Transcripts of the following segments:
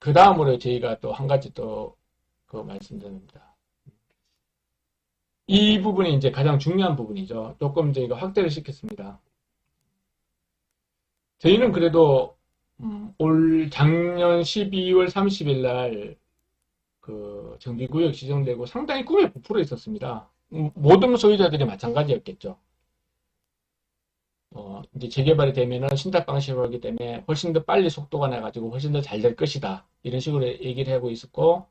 그 다음으로 저희가 또 한 가지 또 그 말씀드립니다. 이 부분이 이제 가장 중요한 부분이죠. 조금 저희가 확대를 시켰습니다. 저희는 그래도 음, 올 작년 12월 30일 날 그 정비구역 지정되고 상당히 꿈에 부풀어 있었습니다. 음, 모든 소유자들이 마찬가지였겠죠. 어, 이제 재개발이 되면은 신탁 방식으로 하기 때문에 훨씬 더 빨리 속도가 나가지고 훨씬 더 잘 될 것이다. 이런 식으로 얘기를 하고 있었고,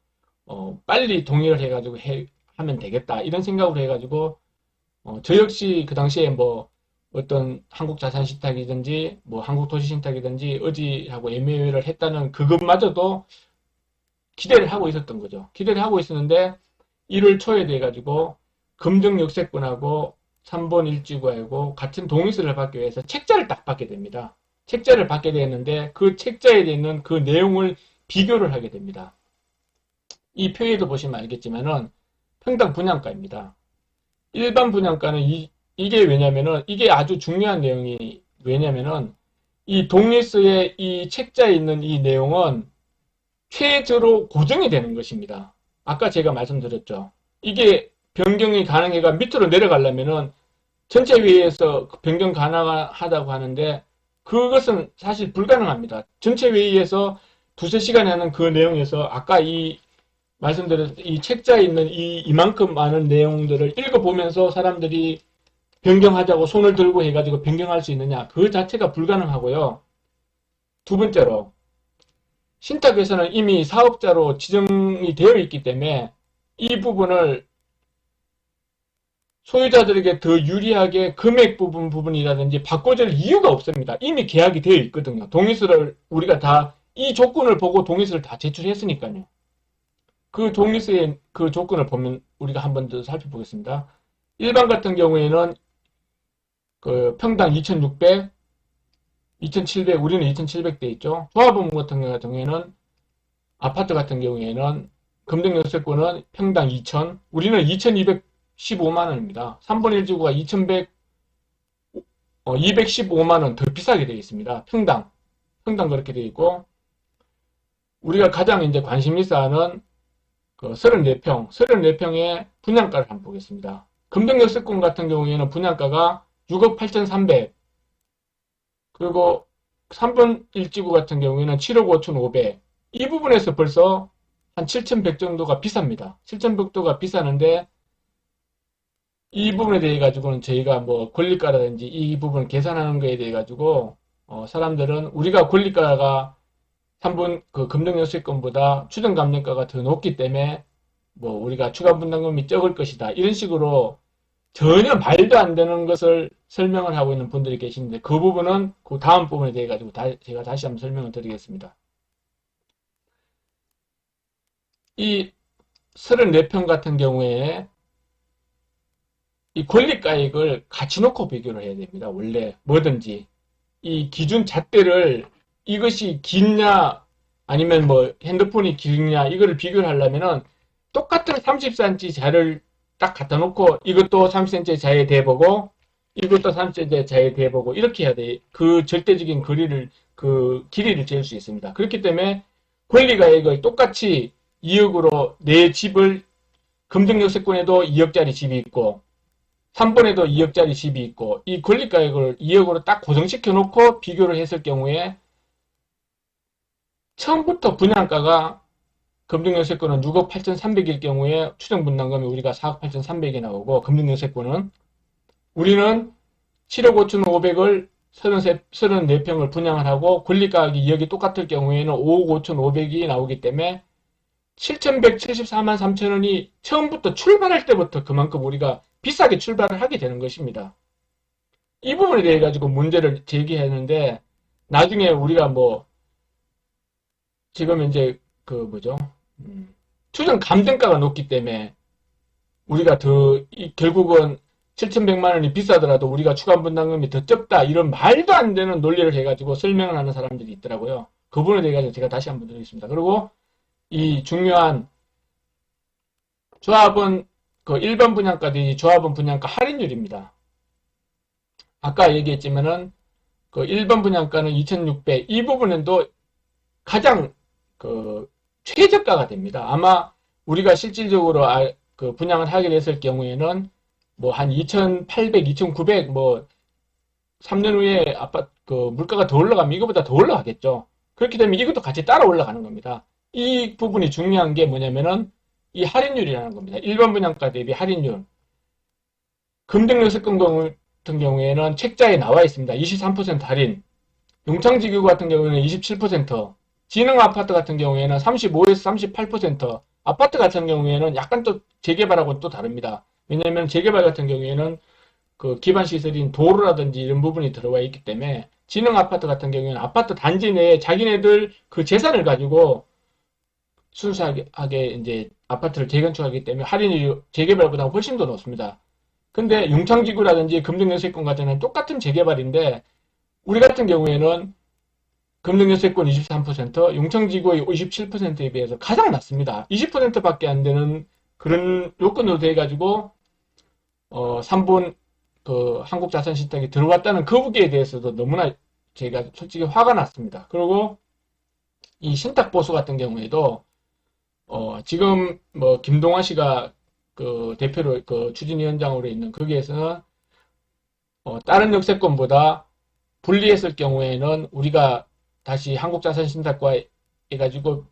어, 빨리 동의를 해가지고 해, 하면 되겠다. 이런 생각으로 해가지고, 어, 저 역시 그 당시에 뭐, 어떤 한국 자산 신탁이든지, 뭐, 한국 도시 신탁이든지, 의지하고 애매를 했다는 그것마저도 기대를 하고 있었던 거죠. 기대를 하고 있었는데, 1월 초에 돼가지고, 금정 역세권하고 3번 일지구하고 같은 동의서를 받기 위해서 책자를 딱 받게 됩니다. 책자를 받게 되는데 그 책자에 있는 그 내용을 비교를 하게 됩니다. 이 표에도 보시면 알겠지만은 평당 분양가입니다. 일반 분양가는 이, 이게 왜냐면은 이게 아주 중요한 내용이 왜냐면은 이 동의서의 이 책자에 있는 이 내용은 최저로 고정이 되는 것입니다. 아까 제가 말씀드렸죠. 이게 변경이 가능해가 밑으로 내려가려면은 전체 회의에서 변경 가능하다고 하는데 그것은 사실 불가능합니다. 전체 회의에서 두세 시간 하는 그 내용에서 아까 이 말씀드린 이 책자에 있는 이 이만큼 많은 내용들을 읽어보면서 사람들이 변경하자고 손을 들고 해가지고 변경할 수 있느냐 그 자체가 불가능하고요. 두 번째로 신탁에서는 이미 사업자로 지정이 되어 있기 때문에 이 부분을 소유자들에게 더 유리하게 금액 부분 부분이라든지 바꿔줄 이유가 없습니다. 이미 계약이 되어 있거든요. 동의서를 우리가 다 이 조건을 보고 동의서를 다 제출했으니까요. 그 동의서의 그 조건을 보면 우리가 한 번 더 살펴보겠습니다. 일반 같은 경우에는 그 평당 2,600, 2,700, 우리는 2,700대 있죠. 조합원 같은 경우에는 아파트 같은 경우에는 금등역세권은 평당 2,000, 우리는 2,200 15만원입니다. 3번 1지구가 2100, 어, 215만원 더 비싸게 되어 있습니다. 평당. 평당 그렇게 되어 있고, 우리가 가장 이제 관심 있어 하는 그 34평, 34평의 분양가를 한번 보겠습니다. 금등역세권 같은 경우에는 분양가가 6억 8,300, 그리고 3번 1지구 같은 경우에는 7억 5,500. 이 부분에서 벌써 한 7,100 정도가 비쌉니다. 7,100도가 비싸는데 이 부분에 대해 가지고는 저희가 뭐 권리가라든지 이 부분 계산하는 거에 대해 가지고 어 사람들은 우리가 권리가가 3분 그 금등여세권보다 추정 감정가가 더 높기 때문에 뭐 우리가 추가 분담금이 적을 것이다 이런 식으로 전혀 말도 안 되는 것을 설명을 하고 있는 분들이 계시는데 그 부분은 그 다음 부분에 대해 가지고 다, 제가 다시 한번 설명을 드리겠습니다. 이 34평 같은 경우에 이 권리가액을 같이 놓고 비교를 해야 됩니다. 원래 뭐든지 이 기준 잣대를 이것이 긴냐 아니면 뭐 핸드폰이 길냐 이거를 비교를 하려면은 똑같은 30cm 자를 딱 갖다 놓고 이것도 30cm 자에 대보고 이것도 30cm 자에 대보고 이렇게 해야 돼. 그 절대적인 거리를 그 길이를 재을 수 있습니다. 그렇기 때문에 권리가액을 똑같이 2억으로 내 집을 금등역 세권에도 2억짜리 집이 있고 3번에도 2억짜리 집이 있고 이 권리가액을 2억으로 딱 고정시켜 놓고 비교를 했을 경우에 처음부터 분양가가 금등여세권은 6억 8,300일 경우에 추정 분담금이 우리가 4억 8,300이 나오고 금등여세권은 우리는 7억 5,500을 33, 34평을 분양을 하고 권리가격이 2억이 똑같을 경우에는 5억 5,500이 나오기 때문에 7,174만 3천 원이 처음부터 출발할 때부터 그만큼 우리가 비싸게 출발을 하게 되는 것입니다. 이 부분에 대해 가지고 문제를 제기했는데 나중에 우리가 뭐 지금 이제 그 뭐죠 음, 추정 감정가가 높기 때문에 우리가 더 결국은 7,100만 원이 비싸더라도 우리가 추가 분담금이 더 적다 이런 말도 안 되는 논리를 해가지고 설명을 하는 사람들이 있더라고요. 그 부분에 대해 가지고 제가 다시 한번 드리겠습니다. 그리고 이 중요한 조합은 그 일반 분양가 대비 조합원 분양가 할인율입니다. 아까 얘기했지만은 그 일반 분양가는 2,600. 이 부분은 또 가장 그 최저가가 됩니다. 아마 우리가 실질적으로 아- 그 분양을 하게 됐을 경우에는 뭐 한 2,800, 2,900, 뭐 3년 후에 아파트 그 물가가 더 올라가면 이거보다 더 올라가겠죠. 그렇게 되면 이것도 같이 따라 올라가는 겁니다. 이 부분이 중요한 게 뭐냐면은 이 할인율이라는 겁니다. 일반 분양가 대비 할인율. 금등록세권 같은 경우에는 책자에 나와 있습니다. 23% 할인. 용창지구 같은 경우에는 27%, 지능 아파트 같은 경우에는 35에서 38%, 아파트 같은 경우에는 약간 또 재개발하고 또 다릅니다. 왜냐하면 재개발 같은 경우에는 그 기반 시설인 도로라든지 이런 부분이 들어와 있기 때문에 지능 아파트 같은 경우에는 아파트 단지 내에 자기네들 그 재산을 가지고 순수하게 이제 아파트를 재건축하기 때문에 할인이 재개발보다 훨씬 더 높습니다. 근데 용창지구라든지 금등연세권 같은 똑같은 재개발인데 우리 같은 경우에는 금등연세권 23%, 용창지구의 57%에 비해서 가장 낮습니다. 20%밖에 안 되는 그런 요건으로 돼 가지고 어 3본 그 한국자산신탁이 들어왔다는 그 부기에 대해서도 너무나 제가 솔직히 화가 났습니다. 그리고 이 신탁보수 같은 경우에도 어 지금 뭐 김동완 씨가 그 대표로 그 추진위원장으로 있는 거기에서는 어 다른 역세권보다 분리했을 경우에는 우리가 다시 한국자산신탁과 해가지고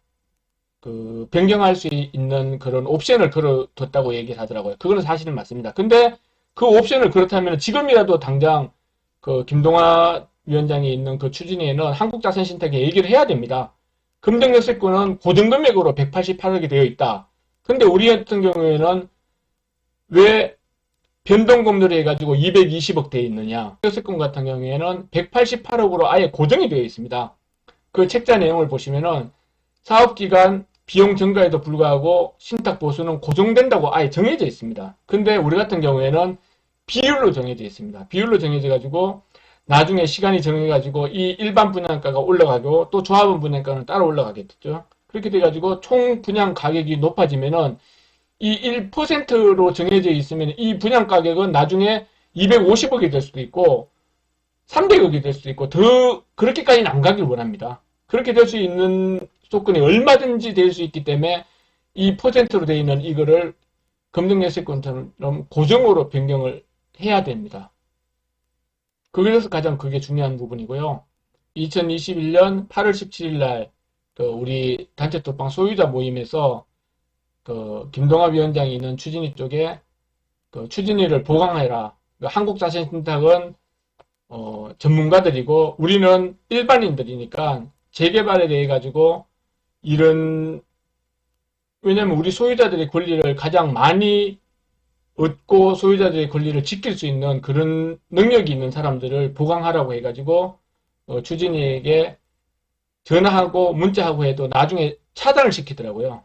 그 변경할 수 있는 그런 옵션을 걸어뒀다고 얘기를 하더라고요. 그거는 사실은 맞습니다. 근데 그 옵션을 그렇다면 지금이라도 당장 그 김동화 위원장이 있는 그 추진위에는 한국자산신탁에 얘기를 해야 됩니다. 금등역세권은 고정금액으로 188억이 되어 있다. 근데 우리 같은 경우에는 왜 변동금리로 해가지고 220억 되어 있느냐. 역세권 같은 경우에는 188억으로 아예 고정이 되어 있습니다. 그 책자 내용을 보시면은 사업기간 비용 증가에도 불구하고 신탁 보수는 고정된다고 아예 정해져 있습니다. 근데 우리 같은 경우에는 비율로 정해져 있습니다. 비율로 정해져 가지고 나중에 시간이 정해 가지고 이 일반 분양가가 올라가고 또 조합원 분양가는 따로 올라가겠죠. 그렇게 돼 가지고 총 분양 가격이 높아지면은 이 1%로 정해져 있으면 이 분양 가격은 나중에 250억이 될 수도 있고 300억이 될 수도 있고 더 그렇게까지는 안 가길 원합니다. 그렇게 될 수 있는 조건이 얼마든지 될 수 있기 때문에 이 퍼센트로 되어 있는 이거를 금등예세권처럼 고정으로 변경을 해야 됩니다. 그래서 가장 그게 중요한 부분이고요. 2021년 8월 17일 날 그 우리 단체 톡방 소유자 모임에서 그 김동합 위원장이 있는 추진위 쪽에 그 추진위를 보강해라. 그 한국자산신탁은 어, 전문가들이고 우리는 일반인들이니까 재개발에 대해 가지고 이런 왜냐면 우리 소유자들의 권리를 가장 많이 얻고 소유자들의 권리를 지킬 수 있는 그런 능력이 있는 사람들을 보강하라고 해가지고 어, 추진이에게 전화하고 문자하고 해도 나중에 차단을 시키더라고요.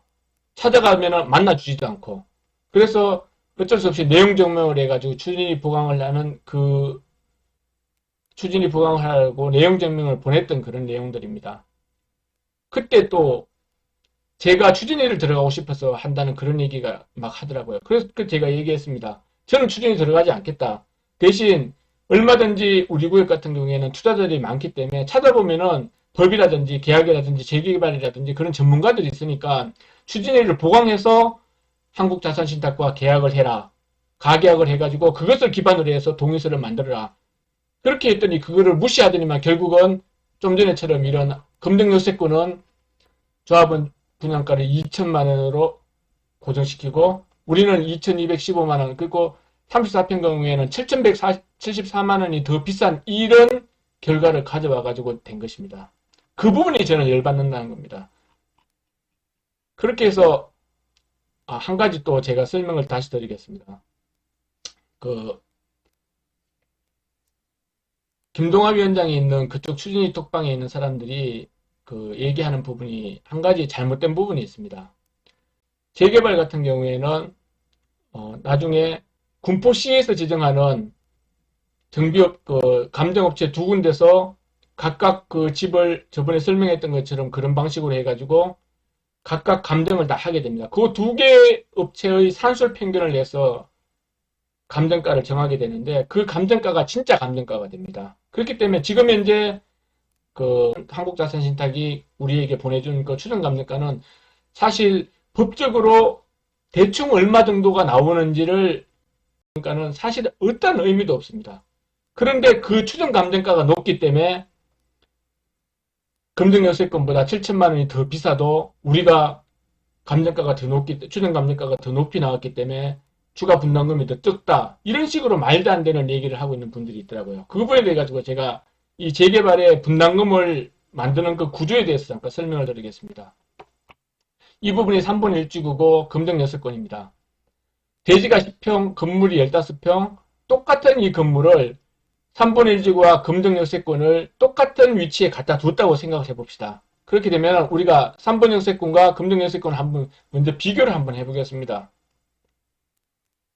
찾아가면은 만나주지도 않고. 그래서 어쩔 수 없이 내용 증명을 해가지고 추진이 보강을 하는 그 추진이 보강을 하고 내용 증명을 보냈던 그런 내용들입니다. 그때 또 제가 추진위를 들어가고 싶어서 한다는 그런 얘기가 막 하더라고요. 그래서 그 제가 얘기했습니다. 저는 추진위 들어가지 않겠다. 대신 얼마든지 우리 구역 같은 경우에는 투자자들이 많기 때문에 찾아보면은 법이라든지 계약이라든지 재개발이라든지 그런 전문가들이 있으니까 추진위를 보강해서 한국자산신탁과 계약을 해라. 가계약을 해가지고 그것을 기반으로 해서 동의서를 만들어라. 그렇게 했더니 그거를 무시하더니만 결국은 좀 전에처럼 이런 금등요세권은 조합은 분양가를 2천만 원으로 고정시키고 우리는 2,215만 원 그리고 34평 경우에는 7,174만 원이 더 비싼 이런 결과를 가져와 가지고 된 것입니다. 그 부분이 저는 열받는다는 겁니다. 그렇게 해서 아, 한 가지 또 제가 설명을 다시 드리겠습니다. 그 김동합 위원장이 있는 그쪽 추진위 톡방에 있는 사람들이 그 얘기하는 부분이 한 가지 잘못된 부분이 있습니다. 재개발 같은 경우에는 어, 나중에 군포시에서 지정하는 정비업 그 감정업체 두 군데서 각각 그 집을 저번에 설명했던 것처럼 그런 방식으로 해가지고 각각 감정을 다 하게 됩니다. 그 두개 업체의 산술 평균을 내서 감정가를 정하게 되는데 그 감정가가 진짜 감정가가 됩니다. 그렇기 때문에 지금 현재 그 한국자산신탁이 우리에게 보내준 그 추정감정가는 사실 법적으로 대충 얼마 정도가 나오는지를 그러니까는 사실 어떤 의미도 없습니다. 그런데 그 추정 감정가가 높기 때문에 금등여세권보다 7천만 원이 더 비싸도 우리가 감정가가 더 높기 추정 감정가가 더 높이 나왔기 때문에 추가 분담금이 더 적다 이런 식으로 말도 안 되는 얘기를 하고 있는 분들이 있더라고요. 그 부분에 대해 가지고 제가 이 재개발의 분담금을 만드는 그 구조에 대해서 잠깐 설명을 드리겠습니다. 이 부분이 3번 1지구고 금정 6건입니다. 대지가 10평, 건물이 15평, 똑같은 이 건물을 3번 1지구와 금정 6세권을 똑같은 위치에 갖다 뒀다고 생각을 해봅시다. 그렇게 되면 우리가 3번 역세권과 금정 역세권을 한번 먼저 비교를 한번 해보겠습니다.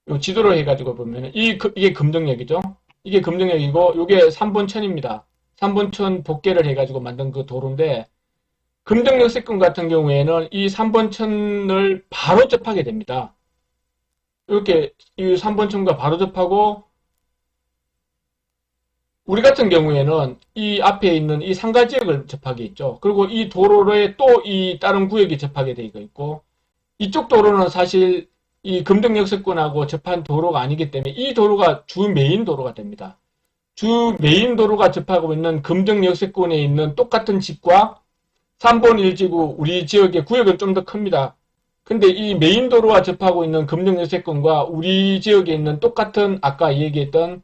요 지도로 해가지고 보면 이 이게 금정역이죠. 이게 금정역이고 이게 3번 천입니다. 3번 천 복개를 해가지고 만든 그 도로인데 금정 역세권 같은 경우에는 이 3번 천을 바로 접하게 됩니다. 이렇게 이 3번 천과 바로 접하고 우리 같은 경우에는 이 앞에 있는 이 상가 지역을 접하게 있죠. 그리고 이 도로에 또 이 다른 구역이 접하게 되어 있고 이쪽 도로는 사실 이 금정역세권하고 접한 도로가 아니기 때문에 이 도로가 주 메인 도로가 됩니다. 주 메인 도로가 접하고 있는 금정역세권에 있는 똑같은 집과 3번 1지구 우리 지역의 구역은 좀 더 큽니다. 근데 이 메인 도로와 접하고 있는 금정역세권과 우리 지역에 있는 똑같은 아까 얘기했던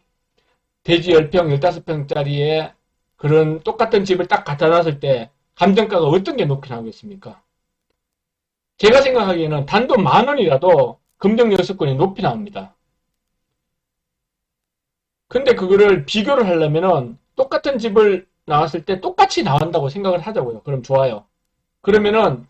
대지 10평, 15평짜리에 그런 똑같은 집을 딱 갖다 놨을 때 감정가가 어떤 게 높이 나오겠습니까? 제가 생각하기에는 단돈 만 원이라도 금정 여수권이 높이 나옵니다. 근데 그거를 비교를 하려면은 똑같은 집을 나왔을 때 똑같이 나온다고 생각을 하자고요. 그럼 좋아요. 그러면은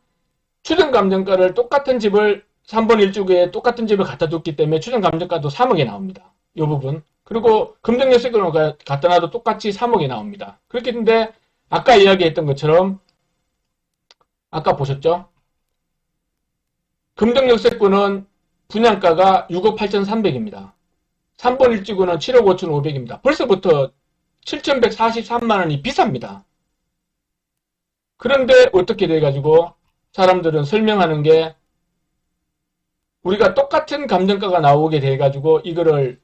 추정 감정가를 똑같은 집을 3번 1주기에 똑같은 집을 갖다 뒀기 때문에 추정 감정가도 3억이 나옵니다. 이 부분. 그리고 금정여세권을 갖다 놔도 똑같이 3억이 나옵니다. 그렇게 되는데 아까 이야기했던 것처럼 아까 보셨죠? 금정역세권은 분양가가 6억 8,300입니다. 3번 일지구는 7억 5,500입니다. 벌써부터 7,143만원이 비쌉니다. 그런데 어떻게 돼가지고 사람들은 설명하는 게 우리가 똑같은 감정가가 나오게 돼가지고 이거를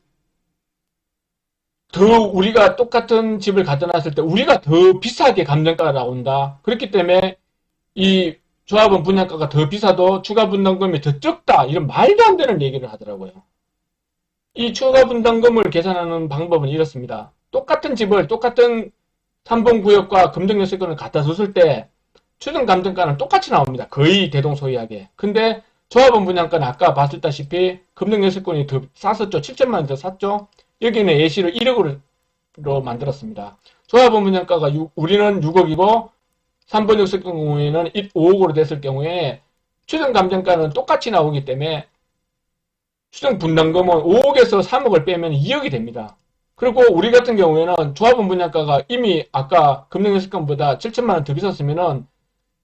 더 우리가 똑같은 집을 갖다 놨을 때 우리가 더 비싸게 감정가가 나온다. 그렇기 때문에 이 조합원 분양가가 더 비싸도 추가 분담금이 더 적다. 이런 말도 안 되는 얘기를 하더라고요. 이 추가 분담금을 계산하는 방법은 이렇습니다. 똑같은 집을 똑같은 3번 구역과 금정여세권을 갖다 줬을 때 추정 감정가는 똑같이 나옵니다. 거의 대동소이하게. 근데 조합원 분양가는 아까 봤다시피 금정여세권이 더 쌌었죠. 7천만 원 더 쌌죠. 여기는 예시를 1억으로 만들었습니다. 조합원 분양가가 6, 우리는 6억이고 3번 역세 경우에는 5억으로 됐을 경우에 추정 감정가는 똑같이 나오기 때문에 추정 분담금은 5억에서 3억을 빼면 2억이 됩니다. 그리고 우리 같은 경우에는 조합원 분양가가 이미 아까 금융여세권보다 7천만 원 더 비쌌으면은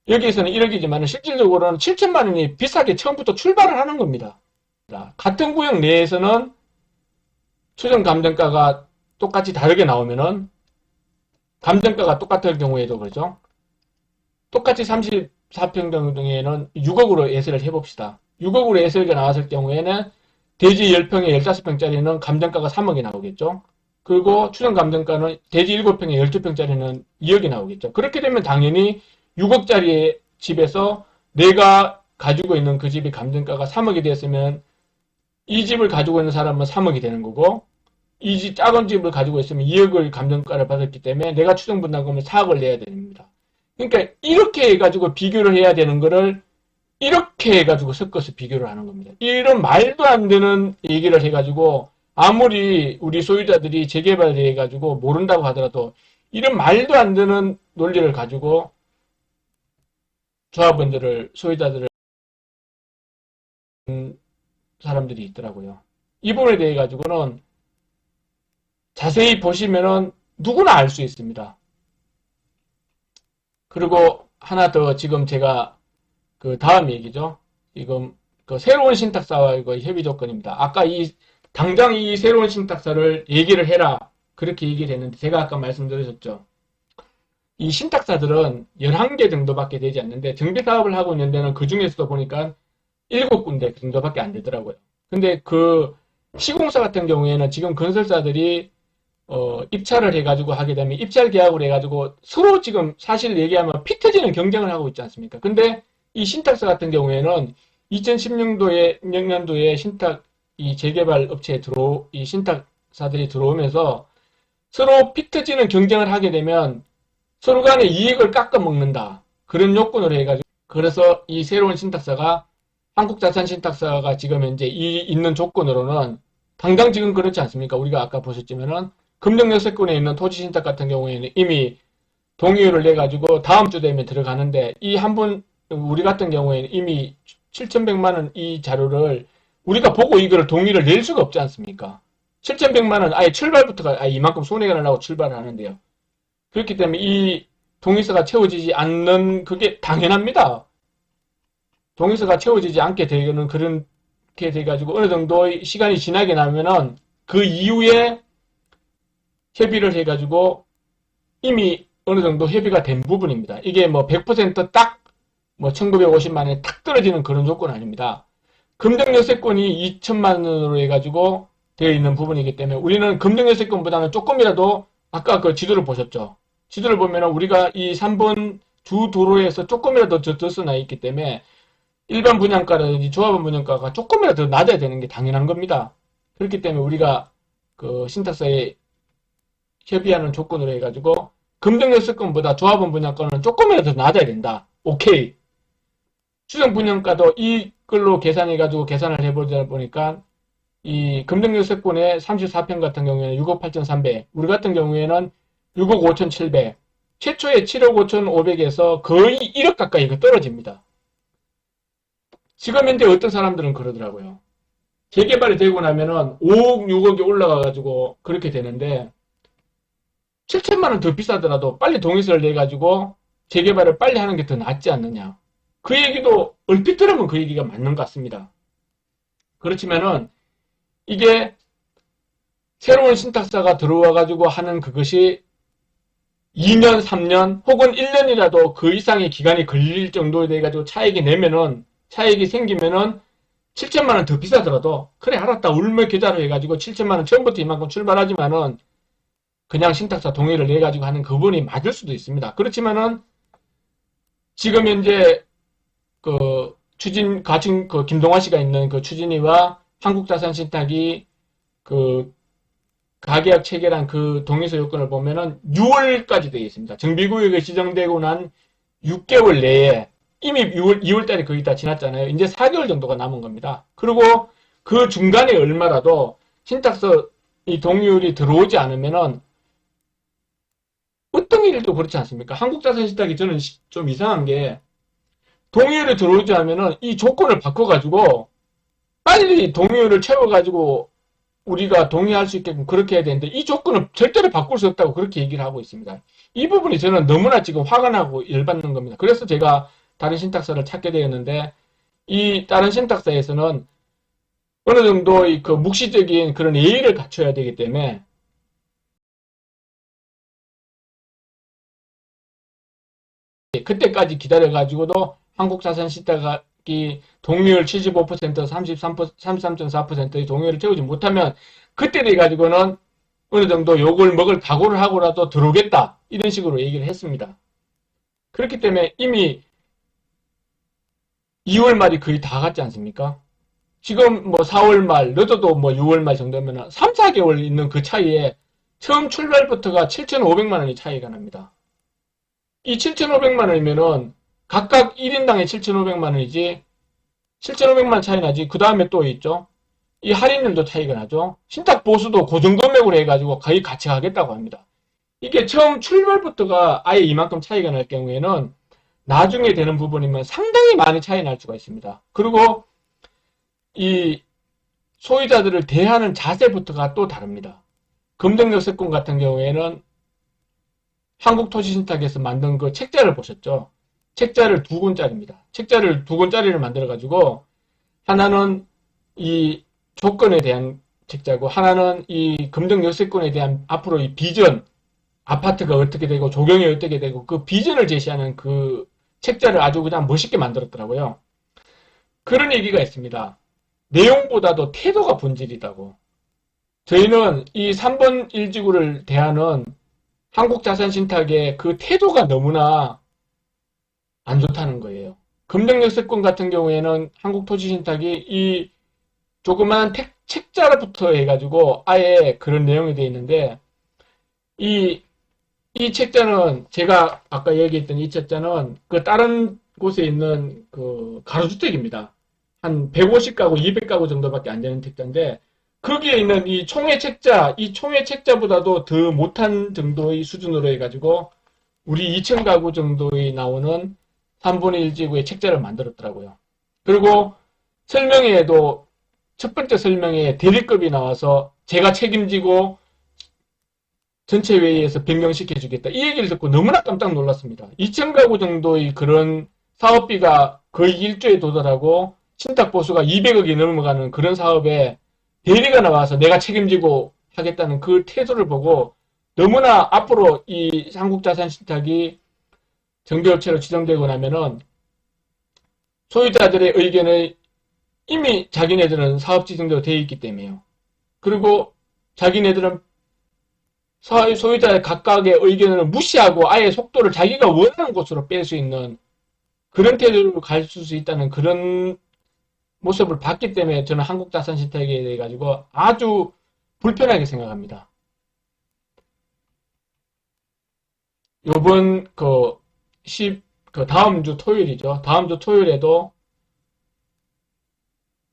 여기에서는 1억이지만 실질적으로는 7천만 원이 비싸게 처음부터 출발을 하는 겁니다. 같은 구역 내에서는 추정 감정가가 똑같이 다르게 나오면은 감정가가 똑같을 경우에도 그렇죠. 똑같이 34평 정도에는 6억으로 예세를 해봅시다. 6억으로 예세가 나왔을 경우에는 대지 10평에 15평짜리는 감정가가 3억이 나오겠죠. 그리고 추정 감정가는 대지 7평에 12평짜리는 2억이 나오겠죠. 그렇게 되면 당연히 6억짜리 집에서 내가 가지고 있는 그 집이 감정가가 3억이 되었으면 이 집을 가지고 있는 사람은 3억이 되는 거고 이 집 작은 집을 가지고 있으면 2억을 감정가를 받았기 때문에 내가 추정 분담금을 4억을 내야 됩니다. 그러니까 이렇게 해가지고 비교를 해야 되는 거를 이렇게 해가지고 섞어서 비교를 하는 겁니다. 이런 말도 안 되는 얘기를 해가지고 아무리 우리 소유자들이 재개발을 해가지고 모른다고 하더라도 이런 말도 안 되는 논리를 가지고 조합원들을 소유자들을 사람들이 있더라고요. 이 부분에 대해 가지고는 자세히 보시면은 누구나 알 수 있습니다. 그리고 하나 더 지금 제가 그 다음 얘기죠. 지금 그 새로운 신탁사와의 협의 조건입니다. 아까 이 당장 이 새로운 신탁사를 얘기를 해라 그렇게 얘기를 했는데 제가 아까 말씀드렸었죠. 이 신탁사들은 11개 정도밖에 되지 않는데 정비 사업을 하고 있는 데는 그 중에서도 보니까 7군데 정도밖에 안 되더라고요. 근데 그 시공사 같은 경우에는 지금 건설사들이 어, 입찰을 해가지고 하게 되면 입찰 계약을 해가지고 서로 지금 사실 얘기하면 피 터지는 경쟁을 하고 있지 않습니까? 근데 이 신탁사 같은 경우에는 2016년도에, 6년도에 신탁, 이 재개발 업체에 들어, 이 신탁사들이 들어오면서 서로 피 터지는 경쟁을 하게 되면 서로 간의 이익을 깎아 먹는다. 그런 요건으로 해가지고, 그래서 이 새로운 신탁사가 한국자산신탁사가 지금 현재 이 있는 조건으로는 당장 지금 그렇지 않습니까? 우리가 아까 보셨지만은 금정 역세권에 있는 토지 신탁 같은 경우에는 이미 동의를 내가지고 다음 주 되면 들어가는데 이 한 분 우리 같은 경우에는 이미 7,100만 원 이 자료를 우리가 보고 이거를 동의를 낼 수가 없지 않습니까? 7,100만 원 아예 출발부터가 아예 이만큼 손해가 나려고 출발을 하는데요. 그렇기 때문에 이 동의서가 채워지지 않는 그게 당연합니다. 동의서가 채워지지 않게 되는 그렇게 돼가지고 어느 정도 시간이 지나게 나면은 그 이후에 협의를 해가지고 이미 어느 정도 협의가 된 부분입니다. 이게 뭐 100%딱 뭐 1950만 원에 탁 떨어지는 그런 조건 아닙니다. 금정여세권이 2천만 원으로 해가지고 되어 있는 부분이기 때문에 우리는 금정여세권보다는 조금이라도 아까 그 지도를 보셨죠. 지도를 보면은 우리가 이 3번 주 도로에서 조금이라도 더더나 있기 때문에 일반 분양가라든지 조합원 분양가가 조금이라도 더 낮아야 되는 게 당연한 겁니다. 그렇기 때문에 우리가 그 신탁사에 협의하는 조건으로 해가지고 금정여세권보다 조합원 분양가는 조금이라도 더 낮아야 된다. 오케이. 추정 분양가도 이걸로 계산해가지고 계산을 해보다 보니까 이 금정여세권의 34평 같은 경우에는 6억 8,300, 우리 같은 경우에는 6억 5,700, 최초에 7억 5,500에서 거의 1억 가까이 떨어집니다. 지금 현재 어떤 사람들은 그러더라고요. 재개발이 되고 나면은 5억, 6억이 올라가가지고 그렇게 되는데 7천만 원 더 비싸더라도 빨리 동의서를 내가지고 재개발을 빨리 하는 게 더 낫지 않느냐. 그 얘기도 얼핏 들으면 그 얘기가 맞는 것 같습니다. 그렇지만은 이게 새로운 신탁사가 들어와가지고 하는 그것이 2년, 3년 혹은 1년이라도 그 이상의 기간이 걸릴 정도에 돼가지고 차익이 내면은 차익이 생기면은 7천만 원 더 비싸더라도 그래 알았다 울며 계좌로 해가지고 7천만 원 처음부터 이만큼 출발하지만은 그냥 신탁사 동의를 내가지고 하는 그분이 맞을 수도 있습니다. 그렇지만은 지금 현재 그 추진 가칭 그 김동화 씨가 있는 그 추진이와 한국자산신탁이 그 가계약 체결한 그 동의서 요건을 보면은 6월까지 되어 있습니다. 정비구역이 지정되고 난 6개월 내에 이미 6월, 2월 달에 거의 다 지났잖아요. 이제 4개월 정도가 남은 겁니다. 그리고 그 중간에 얼마라도 신탁서 이 동의율이 들어오지 않으면은 어떤 일도 그렇지 않습니까? 한국 자산신탁이 저는 좀 이상한 게 동의율이 들어오지 않으면은 이 조건을 바꿔가지고 빨리 동의율을 채워가지고 우리가 동의할 수 있게끔 그렇게 해야 되는데 이 조건을 절대로 바꿀 수 없다고 그렇게 얘기를 하고 있습니다. 이 부분이 저는 너무나 지금 화가 나고 열받는 겁니다. 그래서 제가 다른 신탁사를 찾게 되었는데 이 다른 신탁사에서는 어느 정도 그 묵시적인 그런 예의를 갖춰야 되기 때문에 그때까지 기다려가지고도 한국 자산신탁이 동의율 75% 33, 33.4%의 동의율을 채우지 못하면 그때 돼 가지고는 어느 정도 욕을 먹을 각오를 하고라도 들어오겠다 이런 식으로 얘기를 했습니다. 그렇기 때문에 이미 2월 말이 거의 다 갔지 않습니까? 지금 뭐 4월 말, 늦어도 뭐 6월 말 정도면 3, 4개월 있는 그 차이에 처음 출발부터가 7,500만 원이 차이가 납니다. 이 7,500만 원이면은 각각 1인당에 7,500만 원이지 7,500만 차이 나지 그 다음에 또 있죠. 이 할인율도 차이가 나죠. 신탁 보수도 고정 금액으로 해가지고 거의 같이 가겠다고 합니다. 이게 처음 출발부터가 아예 이만큼 차이가 날 경우에는 나중에 되는 부분이면 상당히 많이 차이 날 수가 있습니다. 그리고 이 소유자들을 대하는 자세부터가 또 다릅니다. 금등역 세권 같은 경우에는 한국토지신탁에서 만든 그 책자를 보셨죠? 책자를 두 권짜리입니다. 책자를 두 권짜리를 만들어 가지고 하나는 이 조건에 대한 책자고 하나는 이 금정 열세권에 대한 앞으로 이 비전 아파트가 어떻게 되고 조경이 어떻게 되고 그 비전을 제시하는 그 책자를 아주 그냥 멋있게 만들었더라고요. 그런 얘기가 있습니다. 내용보다도 태도가 본질이다고. 저희는 이 3번 일지구를 대하는 한국 자산 신탁의 그 태도가 너무나 안 좋다는 거예요. 금정역세권 같은 경우에는 한국 토지 신탁이 이 조그만 책, 책자부터 해가지고 아예 그런 내용이 되어 있는데 이, 이 책자는 제가 아까 얘기했던 이 책자는 그 다른 곳에 있는 그 가로주택입니다. 한 150가구, 200가구 정도밖에 안 되는 책자인데 거기에 있는 이 총회 책자, 이 총회 책자보다도 더 못한 정도의 수준으로 해가지고 우리 2,000가구 정도의 나오는 3분의 1 지구의 책자를 만들었더라고요. 그리고 설명회에도 첫 번째 설명회에 대리급이 나와서 제가 책임지고 전체 회의에서 변경시켜 주겠다. 이 얘기를 듣고 너무나 깜짝 놀랐습니다. 2,000가구 정도의 그런 사업비가 거의 1조에 도달하고 신탁 보수가 200억이 넘어가는 그런 사업에 대리가 나와서 내가 책임지고 하겠다는 그 태도를 보고 너무나 앞으로 이 한국자산 신탁이 정비업체로 지정되고 나면은 소유자들의 의견을 이미 자기네들은 사업 지정되어 되어 있기 때문에요. 그리고 자기네들은 소- 소유자의 각각의 의견을 무시하고 아예 속도를 자기가 원하는 곳으로 뺄 수 있는 그런 태도로 갈 수 있다는 그런 모습을 봤기 때문에 저는 한국 자산 신탁에 대해 가지고 아주 불편하게 생각합니다. 요번 그 10, 그 다음 주 토요일이죠. 다음 주 토요일에도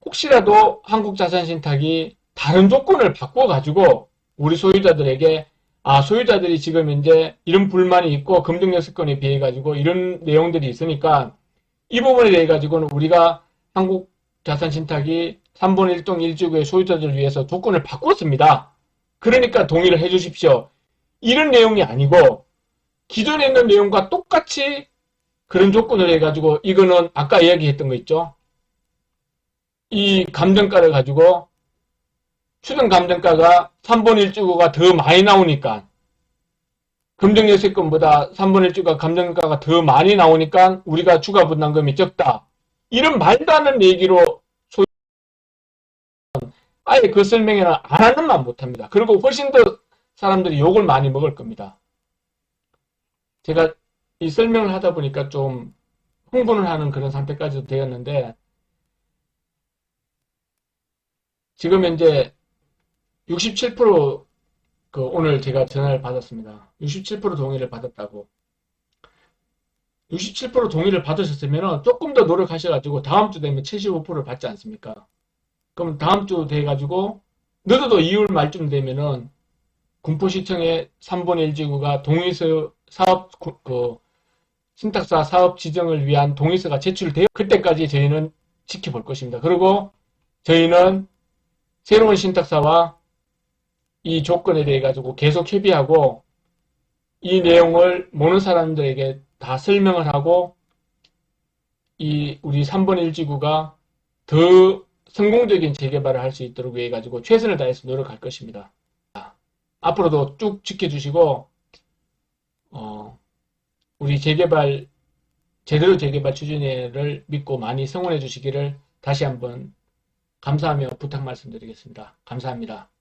혹시라도 한국 자산 신탁이 다른 조건을 바꿔 가지고 우리 소유자들에게 아, 소유자들이 지금 이제 이런 불만이 있고 금융여세권에 비해 가지고 이런 내용들이 있으니까 이 부분에 대해 가지고는 우리가 한국 자산 신탁이 3분의 1동 1지구의 소유자들을 위해서 조건을 바꿨습니다. 그러니까 동의를 해 주십시오. 이런 내용이 아니고 기존에 있는 내용과 똑같이 그런 조건을 해가지고 이거는 아까 이야기했던 거 있죠. 이 감정가를 가지고 추정 감정가가 3분 1주구가 더 많이 나오니까 금정여세권보다 3분 1주가 감정가가 더 많이 나오니까 우리가 추가 분담금이 적다. 이런 말도 안 되는 얘기로 소 아예 그 설명에는 안 하는 만 못합니다. 그리고 훨씬 더 사람들이 욕을 많이 먹을 겁니다. 제가 이 설명을 하다 보니까 좀 흥분을 하는 그런 상태까지도 되었는데 지금 현재 67%그 오늘 제가 전화를 받았습니다. 67% 동의를 받았다고. 67% 동의를 받으셨으면 조금 더 노력하셔가지고 다음 주 되면 75%를 받지 않습니까? 그럼 다음 주 돼가지고 늦어도 2월 말쯤 되면은 군포시청의 3분의 1지구가 동의서 사업 구- 그 신탁사 사업 지정을 위한 동의서가 제출되어 그때까지 저희는 지켜볼 것입니다. 그리고 저희는 새로운 신탁사와 이 조건에 대해 가지고 계속 협의하고 이 내용을 모르는 사람들에게 다 설명을 하고 이 우리 3번 1지구가 더 성공적인 재개발을 할 수 있도록 해 가지고 최선을 다해서 노력할 것입니다. 앞으로도 쭉 지켜주시고 어, 우리 재개발 제대로 재개발 추진회를 믿고 많이 성원해 주시기를 다시 한번 감사하며 부탁 말씀드리겠습니다. 감사합니다.